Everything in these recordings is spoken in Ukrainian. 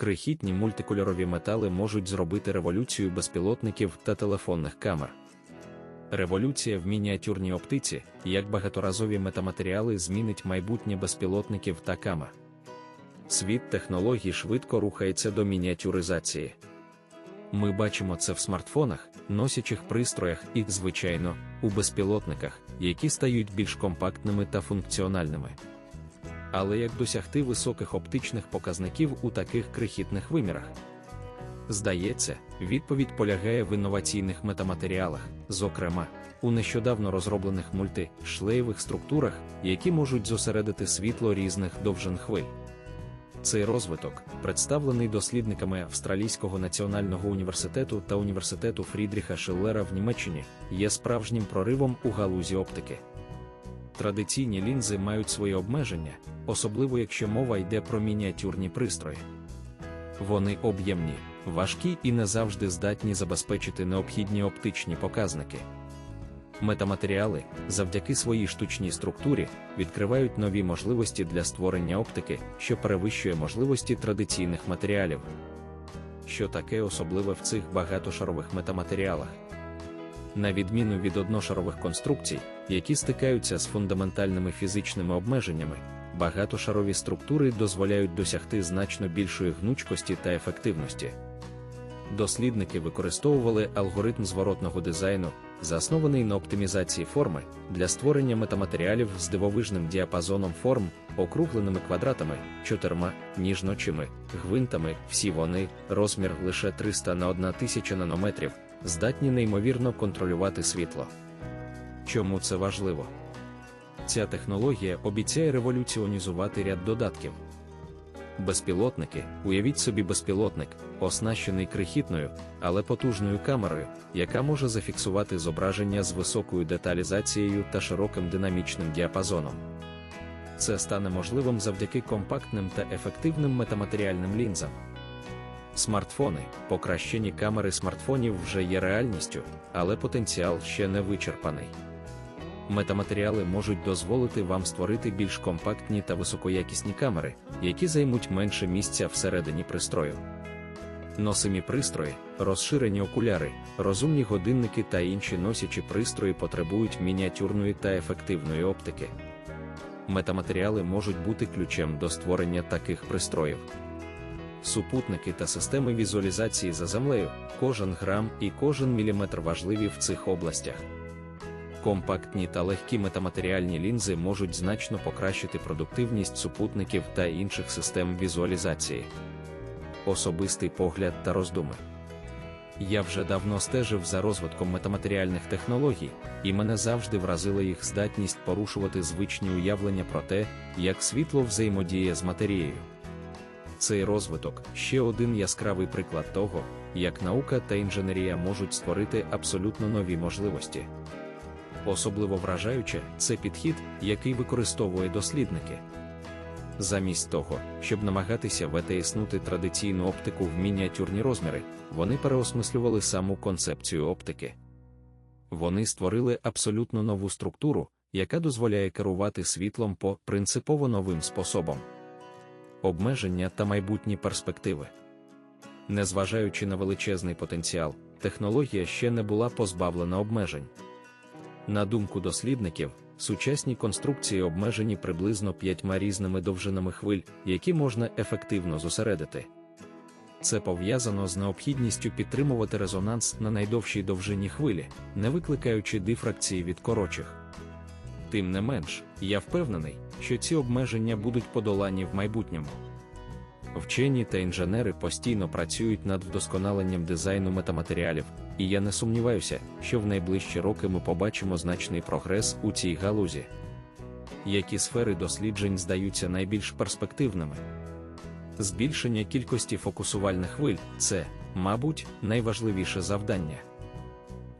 крихітні мультикольорові метали можуть зробити революцію безпілотників та телефонних камер. Революція в мініатюрній оптиці, як багаторазові метаматеріали змінить майбутнє безпілотників та камер. Світ технологій швидко рухається до мініатюризації. Ми бачимо це в смартфонах, носячих пристроях і, звичайно, у безпілотниках, які стають більш компактними та функціональними. Але як досягти високих оптичних показників у таких крихітних вимірах? Здається, відповідь полягає в інноваційних метаматеріалах, зокрема, у нещодавно розроблених мультишлеєвих структурах, які можуть зосередити світло різних довжин хвиль. Цей розвиток, представлений дослідниками Австралійського національного університету та університету Фрідріха Шиллера в Німеччині, є справжнім проривом у галузі оптики. Традиційні лінзи мають свої обмеження, особливо якщо мова йде про мініатюрні пристрої. Вони об'ємні, важкі і не завжди здатні забезпечити необхідні оптичні показники. Метаматеріали, завдяки своїй штучній структурі, відкривають нові можливості для створення оптики, що перевищує можливості традиційних матеріалів. Що таке особливе в цих багатошарових метаматеріалах? На відміну від одношарових конструкцій, які стикаються з фундаментальними фізичними обмеженнями, багатошарові структури дозволяють досягти значно більшої гнучкості та ефективності. Дослідники використовували алгоритм зворотного дизайну, заснований на оптимізації форми, для створення метаматеріалів з дивовижним діапазоном форм, округленими квадратами, чотирма ніжночими, гвинтами, всі вони, розмір лише 300 на 1000 нанометрів, здатні неймовірно контролювати світло. Чому це важливо? Ця технологія обіцяє революціонізувати ряд додатків. Безпілотники, уявіть собі безпілотник, оснащений крихітною, але потужною камерою, яка може зафіксувати зображення з високою деталізацією та широким динамічним діапазоном. Це стане можливим завдяки компактним та ефективним метаматеріальним лінзам. Смартфони, покращені камери смартфонів вже є реальністю, але потенціал ще не вичерпаний метаматеріали можуть дозволити вам створити більш компактні та високоякісні камери, які займуть менше місця всередині пристрою. Носимі пристрої, розширені окуляри, розумні годинники та інші носячі пристрої потребують мініатюрної та ефективної оптики. Метаматеріали можуть бути ключем до створення таких пристроїв. Супутники та системи візуалізації за землею, кожен грам і кожен міліметр важливі в цих областях. Компактні та легкі метаматеріальні лінзи можуть значно покращити продуктивність супутників та інших систем візуалізації. Особистий погляд та роздуми. Я вже давно стежив за розвитком метаматеріальних технологій, і мене завжди вразила їх здатність порушувати звичні уявлення про те, як світло взаємодіє з матерією. Цей розвиток ще один яскравий приклад того, як наука та інженерія можуть створити абсолютно нові можливості. Особливо вражаюче це підхід, який використовує дослідники. Замість того, щоб намагатися витиснути традиційну оптику в мініатюрні розміри, вони переосмислювали саму концепцію оптики. Вони створили абсолютно нову структуру, яка дозволяє керувати світлом по принципово новим способом. Обмеження та майбутні перспективи. Незважаючи на величезний потенціал, технологія ще не була позбавлена обмежень. На думку дослідників, сучасні конструкції обмежені приблизно п'ятьма різними довжинами хвиль, які можна ефективно зосередити. Це пов'язано з необхідністю підтримувати резонанс на найдовшій довжині хвилі, не викликаючи дифракції від коротших. Тим не менш, я впевнений, що ці обмеження будуть подолані в майбутньому. Вчені та інженери постійно працюють над вдосконаленням дизайну метаматеріалів, і я не сумніваюся, що в найближчі роки ми побачимо значний прогрес у цій галузі. Які сфери досліджень здаються найбільш перспективними? Збільшення кількості фокусувальних хвиль це, мабуть, найважливіше завдання.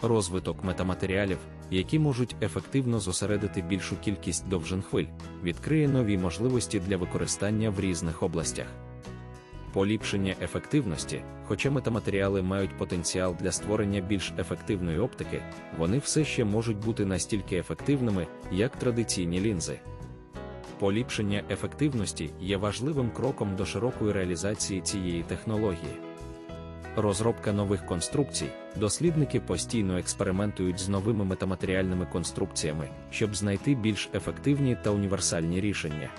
Розвиток метаматеріалів, які можуть ефективно зосередити більшу кількість довжин хвиль, відкриє нові можливості для використання в різних областях поліпшення ефективності, хоча метаматеріали мають потенціал для створення більш ефективної оптики, вони все ще можуть бути настільки ефективними, як традиційні лінзи. Поліпшення ефективності є важливим кроком до широкої реалізації цієї технології. Розробка нових конструкцій, дослідники постійно експериментують з новими метаматеріальними конструкціями, щоб знайти більш ефективні та універсальні рішення.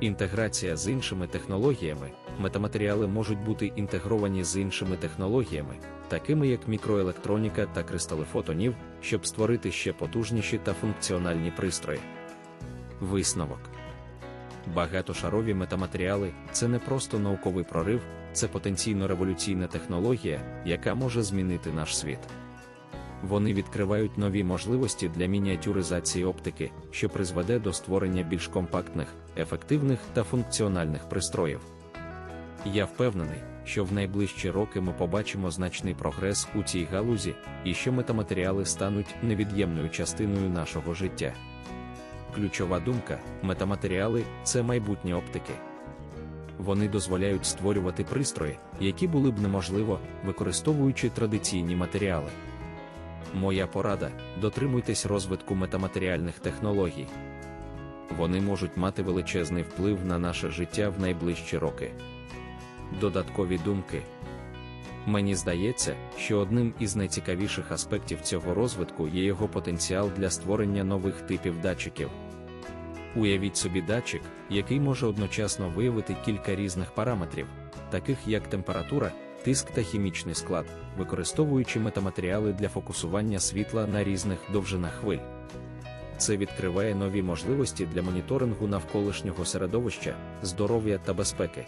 Інтеграція з іншими технологіями, метаматеріали можуть бути інтегровані з іншими технологіями, такими як мікроелектроніка та кристали фотонів, щоб створити ще потужніші та функціональні пристрої. Висновок Багатошарові метаматеріали це не просто науковий прорив, це потенційно революційна технологія, яка може змінити наш світ. Вони відкривають нові можливості для мініатюризації оптики, що призведе до створення більш компактних, ефективних та функціональних пристроїв. Я впевнений, що в найближчі роки ми побачимо значний прогрес у цій галузі і що метаматеріали стануть невід'ємною частиною нашого життя. Ключова думка: метаматеріали це майбутнє оптики. Вони дозволяють створювати пристрої, які були б неможливо, використовуючи традиційні матеріали. Моя порада: дотримуйтесь розвитку метаматеріальних технологій. Вони можуть мати величезний вплив на наше життя в найближчі роки. Додаткові думки. Мені здається, що одним із найцікавіших аспектів цього розвитку є його потенціал для створення нових типів датчиків. Уявіть собі датчик, який може одночасно виявити кілька різних параметрів, таких як температура, тиск та хімічний склад, використовуючи метаматеріали для фокусування світла на різних довжинах хвиль. Це відкриває нові можливості для моніторингу навколишнього середовища, здоров'я та безпеки.